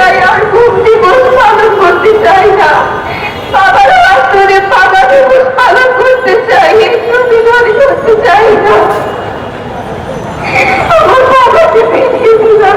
চাই আর ঘুম দিবস পালন করতে চাই না। বাবার আসরে বাবা দিবস পালন করতে চাই এই প্রতিবাদী করতে চাই না। আমার বাবাকে ফিরিয়ে দিলাম।